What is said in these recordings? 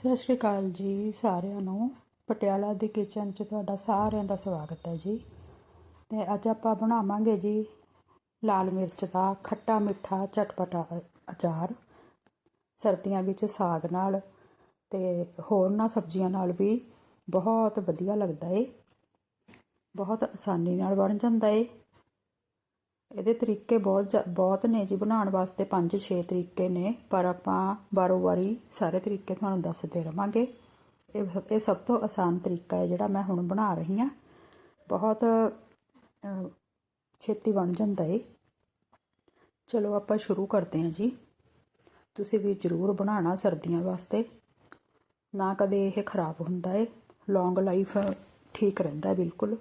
ਸਤਿ ਸ਼੍ਰੀ ਅਕਾਲ ਜੀ ਸਾਰਿਆਂ ਨੂੰ। ਪਟਿਆਲਾ ਦੀ ਕਿਚਨ 'ਚ ਤੁਹਾਡਾ ਸਾਰਿਆਂ ਦਾ ਸਵਾਗਤ ਹੈ ਜੀ। ਤੇ ਅੱਜ ਆਪਾਂ ਬਣਾਵਾਂਗੇ ਜੀ ਲਾਲ ਮਿਰਚ ਦਾ ਖੱਟਾ ਮਿੱਠਾ ਚਟਪਟਾ ਅਚਾਰ। ਸਰਦੀਆਂ ਵਿੱਚ ਸਾਗ ਨਾਲ ਤੇ ਹੋਰਨਾਂ ਸਬਜ਼ੀਆਂ ਨਾਲ ਵੀ ਬਹੁਤ ਵਧੀਆ ਲੱਗਦਾ ਏ। ਬਹੁਤ ਆਸਾਨੀ ਨਾਲ ਬਣ ਜਾਂਦਾ ਏ। ਇਹਦੇ ਤਰੀਕੇ ਬਹੁਤ ਜ- ਬਹੁਤ ਨੇ ਜੀ ਬਣਾਉਣ ਵਾਸਤੇ 5-6 ਤਰੀਕੇ ਨੇ, ਪਰ ਆਪਾਂ ਬਾਰੋ ਵਾਰੀ ਸਾਰੇ ਤਰੀਕੇ ਤੁਹਾਨੂੰ ਦੱਸਦੇ ਰਵਾਂਗੇ। ਇਹ ਇਹ ਸਭ ਤੋਂ ਆਸਾਨ ਤਰੀਕਾ ਹੈ ਜਿਹੜਾ ਮੈਂ ਹੁਣ ਬਣਾ ਰਹੀ ਹਾਂ। ਬਹੁਤ ਛੇਤੀ ਬਣ ਜਾਂਦਾ ਏ ਚਲੋ ਆਪਾਂ ਸ਼ੁਰੂ ਕਰਦੇ ਹਾਂ ਜੀ। ਤੁਸੀਂ ਵੀ ਜ਼ਰੂਰ ਬਣਾਉਣਾ ਸਰਦੀਆਂ ਵਾਸਤੇ। ਨਾ ਕਦੇ ਇਹ ਖਰਾਬ ਹੁੰਦਾ ਏ। ਲੌਂਗ ਲਾਈਫ ਠੀਕ ਰਹਿੰਦਾ ਬਿਲਕੁਲ।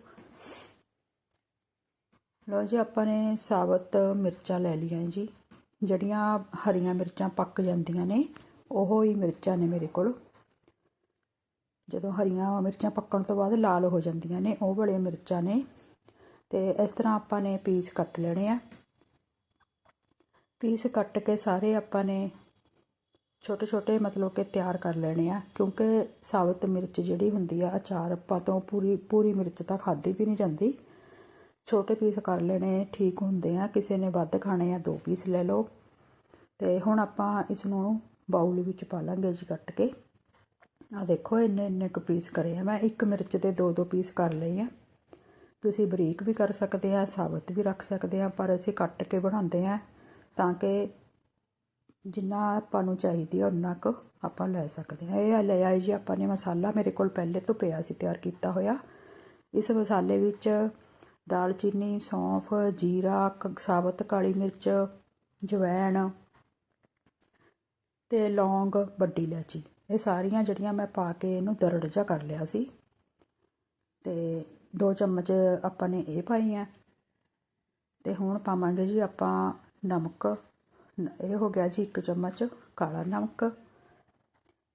ਲਓ ਜੀ, ਆਪਾਂ ਨੇ ਸਾਬਤ ਮਿਰਚਾਂ ਲੈ ਲਈਆਂ ਜੀ। ਜਿਹੜੀਆਂ ਹਰੀਆਂ ਮਿਰਚਾਂ ਪੱਕ ਜਾਂਦੀਆਂ ਨੇ, ਉਹੋ ਹੀ ਮਿਰਚਾਂ ਨੇ ਮੇਰੇ ਕੋਲ। ਜਦੋਂ ਹਰੀਆਂ ਮਿਰਚਾਂ ਪੱਕਣ ਤੋਂ ਬਾਅਦ ਲਾਲ ਹੋ ਜਾਂਦੀਆਂ ਨੇ, ਉਹ ਵਾਲੇ ਮਿਰਚਾਂ ਨੇ। ਤੇ ਇਸ ਤਰ੍ਹਾਂ ਆਪਾਂ ਨੇ ਪੀਸ ਕੱਟ ਲੈਣੇ ਆ। ਪੀਸ ਕੱਟ ਕੇ ਸਾਰੇ ਆਪਾਂ ਨੇ ਛੋਟੇ ਛੋਟੇ ਮਤਲਬ ਕਿ ਤਿਆਰ ਕਰ ਲੈਣੇ ਆ, ਕਿਉਂਕਿ ਸਾਬਤ ਮਿਰਚ ਜਿਹੜੀ ਹੁੰਦੀ ਆ, ਅਚਾਰ ਆਪਾਂ ਤੋਂ ਪੂਰੀ ਪੂਰੀ ਮਿਰਚ ਤਾਂ ਖਾਦੀ ਵੀ ਨਹੀਂ ਜਾਂਦੀ। ਛੋਟੇ ਪੀਸ ਕਰ ਲੈਣੇ, ਠੀਕ ਹੁੰਦੇ ਆ। ਕਿਸੇ ਨੇ ਵੱਧ ਖਾਣੇ ਆ, ਦੋ ਪੀਸ ਲੈ ਲਓ। ਤੇ ਹੁਣ ਆਪਾਂ ਇਸ ਨੂੰ ਬਾਉਲ ਵਿੱਚ ਪਾ ਲਾਂਗੇ ਜੀ ਕੱਟ ਕੇ। ਆ ਦੇਖੋ, ਇੰਨੇ ਇੰਨੇ ਕੁ ਪੀਸ ਕਰੇ ਆ। ਮੈਂ ਇੱਕ ਮਿਰਚ ਦੇ ਦੋ ਦੋ ਪੀਸ ਕਰ ਲਏ ਆ। ਤੁਸੀਂ ਬਰੀਕ ਵੀ ਕਰ ਸਕਦੇ ਆ, ਸਾਬਤ ਵੀ ਰੱਖ ਸਕਦੇ ਆ, ਪਰ ਅਸੀਂ ਕੱਟ ਕੇ ਬਣਾਉਂਦੇ ਆ ਤਾਂ ਕਿ ਜਿੰਨਾ ਆਪਾਂ ਨੂੰ ਚਾਹੀਦੀ ਆ ਉਨਾ ਕੁ ਆਪਾਂ ਲੈ ਸਕਦੇ ਆ। ਇਹ ਲੈ ਆਏ ਜੀ, ਆਪਾਂ ਨੇ ਮਸਾਲਾ ਮੇਰੇ ਕੋਲ ਪਹਿਲੇ ਤੋਂ ਪਿਆ ਸੀ, ਤਿਆਰ ਕੀਤਾ ਹੋਇਆ। ਇਸ ਮਸਾਲੇ ਵਿੱਚ ਦਾਲਚੀਨੀ ਸੌਂਫ, ਜੀਰਾ, ਕ- ਸਾਬਤ, ਕਾਲੀ ਮਿਰਚ, ਜਵੈਣ ਤੇ ਲੌਂਗ, ਵੱਡੀ ਇਲਾਚੀ। ਇਹ ਸਾਰੀਆਂ ਜਿਹੜੀਆਂ ਮੈਂ ਪਾ ਕੇ ਇਹਨੂੰ ਦਰੜ ਜਾ ਕਰ ਲਿਆ ਸੀ। ਤੇ ਦੋ ਚਮਚ ਆਪਾਂ ਨੇ ਇਹ ਪਾਈ ਆ ਤੇ ਹੁਣ ਪਾਵਾਂਗੇ ਜੀ ਆਪਾਂ ਨਮਕ। ਇਹ ਹੋ ਗਿਆ ਜੀ ਇੱਕ ਚਮਚ ਕਾਲਾ ਨਮਕ।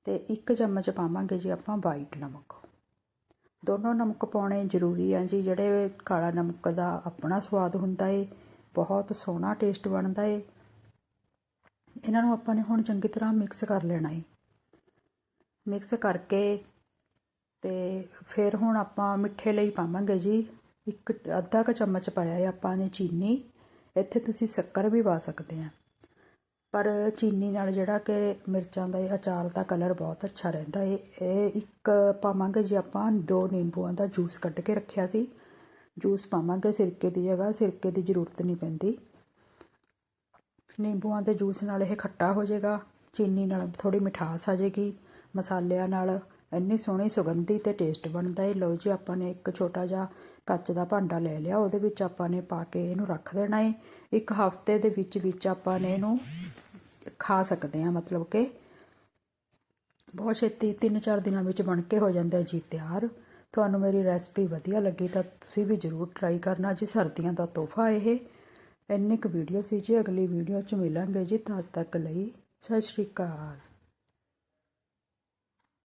ਤੇ ਇੱਕ ਚਮਚ ਪਾਵਾਂਗੇ ਜੀ ਆਪਾਂ ਵਾਈਟ ਨਮਕ। ਦੋਨੋਂ ਨਮਕ ਪਾਉਣੇ ਜ਼ਰੂਰੀ ਆ ਜੀ, ਜਿਹੜੇ ਕਾਲਾ ਨਮਕ ਦਾ ਆਪਣਾ ਸਵਾਦ ਹੁੰਦਾ ਏ, ਬਹੁਤ ਸੋਹਣਾ ਟੇਸਟ ਬਣਦਾ ਏ। ਇਹਨਾਂ ਨੂੰ ਆਪਾਂ ਨੇ ਹੁਣ ਚੰਗੀ ਤਰ੍ਹਾਂ ਮਿਕਸ ਕਰ ਲੈਣਾ ਏ। ਮਿਕਸ ਕਰਕੇ ਤੇ ਫਿਰ ਹੁਣ ਆਪਾਂ ਮਿੱਠੇ ਲਈ ਪਾਵਾਂਗੇ ਜੀ। ਇੱਕ ਅੱਧਾ ਕ ਚਮਚ ਪਾਇਆ ਹੈ ਆਪਾਂ ਨੇ ਚੀਨੀ। ਇੱਥੇ ਤੁਸੀਂ ਸ਼ੱਕਰ ਵੀ ਪਾ ਸਕਦੇ ਆ। ਪਰ ਚੀਨੀ ਨਾਲ ਜਿਹੜਾ ਕਿ ਮਿਰਚਾਂ ਦਾ ਇਹ ਅਚਾਰ ਦਾ ਕਲਰ ਬਹੁਤ ਅੱਛਾ ਰਹਿੰਦਾ ਏ। ਇਹ ਇੱਕ ਪਾਵਾਂਗੇ ਜੇ ਆਪਾਂ ਦੋ ਨਿੰਬੂਆਂ ਦਾ ਜੂਸ ਕੱਢ ਕੇ ਰੱਖਿਆ ਸੀ। ਜੂਸ ਪਾਵਾਂਗੇ ਸਿਰਕੇ ਦੀ ਜਗ੍ਹਾ, ਸਿਰਕੇ ਦੀ ਜ਼ਰੂਰਤ ਨਹੀਂ ਪੈਂਦੀ। ਨਿੰਬੂਆਂ ਦੇ ਜੂਸ ਨਾਲ ਇਹ ਖੱਟਾ ਹੋ ਜਾਏਗਾ, ਚੀਨੀ ਨਾਲ ਥੋੜੀ ਮਿਠਾਸ ਆ ਜਾਏਗੀ, ਮਸਾਲਿਆਂ ਨਾਲ ਇੰਨੀ ਸੋਹਣੀ ਸੁਗੰਧੀ ਤੇ ਟੇਸਟ ਬਣਦਾ ਏ। ਲਓ ਜੀ, ਆਪਾਂ ਨੇ ਇੱਕ ਛੋਟਾ ਜਿਹਾ ਕੱਚ ਦਾ ਭਾਂਡਾ ਲੈ ਲਿਆ, ਉਹਦੇ ਵਿੱਚ ਆਪਾਂ ਨੇ ਪਾ ਕੇ ਇਹਨੂੰ ਰੱਖ ਦੇਣਾ ਏ। ਇੱਕ ਹਫ਼ਤੇ ਦੇ ਵਿੱਚ ਵਿੱਚ ਆਪਾਂ ਨੇ ਇਹਨੂੰ ਖਾ ਸਕਦੇ ਹਾਂ, ਮਤਲਬ ਕਿ ਬਹੁਤ ਛੇਤੀ 3-4 ਦਿਨਾਂ ਵਿੱਚ ਬਣ ਕੇ ਹੋ ਜਾਂਦਾ ਜੀ, ਤਿਆਰ। ਤੁਹਾਨੂੰ ਮੇਰੀ ਰੈਸਪੀ ਵਧੀਆ ਲੱਗੀ ਤਾਂ ਤੁਸੀਂ ਵੀ ਜ਼ਰੂਰ ਟਰਾਈ ਕਰਨਾ ਜੀ, ਸਰਦੀਆਂ ਦਾ ਤੋਹਫਾ ਇਹ। ਇੰਨੀ ਕੁ ਵੀਡੀਓ ਸੀ ਜੀ, ਅਗਲੀ ਵੀਡੀਓ 'ਚ ਮਿਲਾਂਗੇ ਜੀ, ਤਦ ਤੱਕ ਲਈ ਸਤਿ ਸ਼੍ਰੀ ਅਕਾਲ।